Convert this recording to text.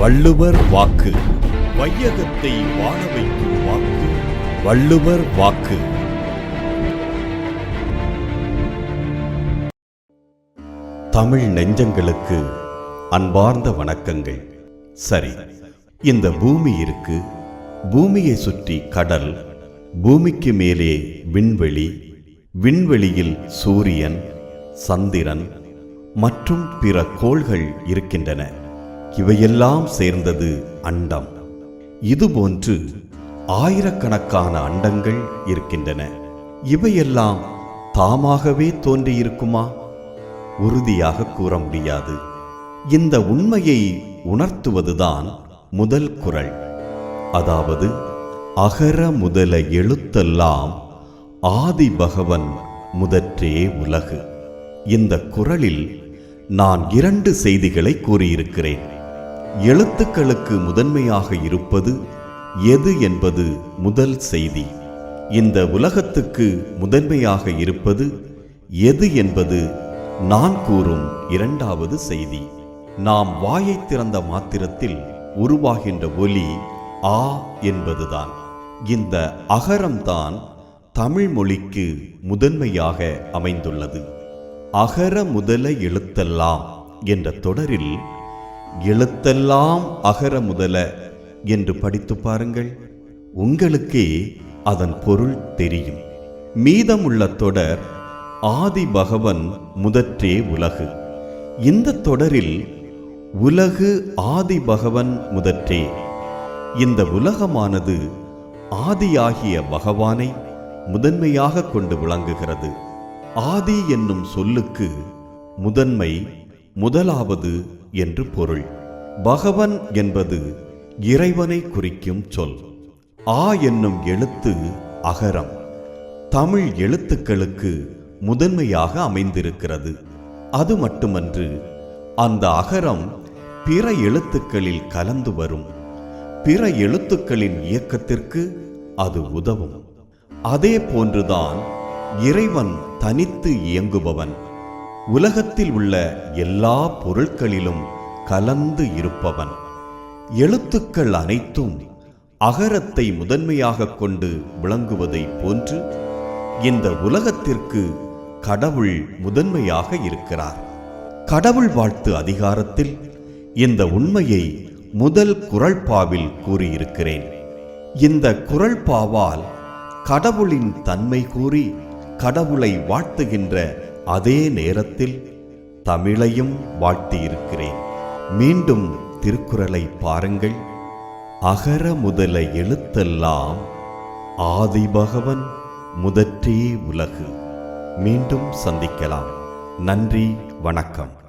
வள்ளுவர் வாக்கு. வையகத்தை வாழ வைக்கும் வாக்கு. வள்ளுவர் வாக்கு. தமிழ் நெஞ்சங்களுக்கு அன்பார்ந்த வணக்கங்கள். சரி இந்த பூமி இருக்கு. பூமியை சுற்றி கடல் பூமிக்கு மேலே விண்வெளி விண்வெளியில் சூரியன் சந்திரன் மற்றும் பிற கோள்கள் இருக்கின்றன. இவையெல்லாம் சேர்ந்தது அண்டம். இதுபோன்று ஆயிரக்கணக்கான அண்டங்கள் இருக்கின்றன. இவையெல்லாம் தாமாகவே தோன்றியிருக்குமா? உறுதியாக கூற முடியாது. இந்த உண்மையை உணர்த்துவதுதான் முதல் குறள் அதாவது அகர முதல எழுத்தெல்லாம் ஆதி பகவன் முதற்றே உலகு. இந்த குறளில் நான் இரண்டு செய்திகளை கூறியிருக்கிறேன். எழுத்துக்களுக்கு முதன்மையாக இருப்பது எது என்பது முதல் செய்தி. இந்த உலகத்துக்கு முதன்மையாக இருப்பது எது என்பது நான் கூறும் இரண்டாவது செய்தி. நாம் வாயை திறந்த மாத்திரத்தில் உருவாகின்ற ஒலி ஆ என்பதுதான். இந்த அகரம்தான் தமிழ் மொழிக்கு முதன்மையாக அமைந்துள்ளது. அகர முதல எழுத்தெல்லாம் என்ற தொடரில் எழுத்தெல்லாம் அகர முதல என்று படித்து பாருங்கள். உங்களுக்கே அதன் பொருள் தெரியும். மீதமுள்ள தொடர் ஆதி பகவன் முதற்றே உலகு. இந்த தொடரில் உலகு ஆதி பகவன் முதற்றே. இந்த உலகமானது ஆதியாகிய பகவானை முதன்மையாக கொண்டு விளங்குகிறது. ஆதி என்னும் சொல்லுக்கு முதன்மை முதலாவது என்று பொருள். பகவன் என்பது இறைவனை குறிக்கும் சொல். ஆ என்னும் எழுத்து அகரம். தமிழ் எழுத்துக்களுக்கு முதன்மையாக அமைந்திருக்கிறது. அது மட்டுமன்று அந்த அகரம் பிற எழுத்துக்களில் கலந்து வரும். பிற எழுத்துக்களின் இயக்கத்திற்கு அது உதவும். அதே போன்றுதான் இறைவன் தனித்து இயங்குபவன். உலகத்தில் உள்ள எல்லா பொருட்களிலும் கலந்து இருப்பவன். எழுத்துக்கள் அனைத்தும் அகரத்தை முதன்மையாக கொண்டு விளங்குவதைப் போன்று இந்த உலகத்திற்கு கடவுள் முதன்மையாக இருக்கிறார். கடவுள் வாழ்த்து அதிகாரத்தில் இந்த உண்மையை முதல் குரல்பாவில் கூறியிருக்கிறேன். இந்த குரல்பாவால் கடவுளின் தன்மை கூறி கடவுளை வாழ்த்துகின்ற அதே நேரத்தில் தமிழையும் வாழ்த்தியிருக்கிறேன். மீண்டும் திருக்குறளை பாருங்கள். அகர முதல எழுத்தெல்லாம் ஆதிபகவன் முதற்றே உலகு. மீண்டும் சந்திக்கலாம். நன்றி வணக்கம்.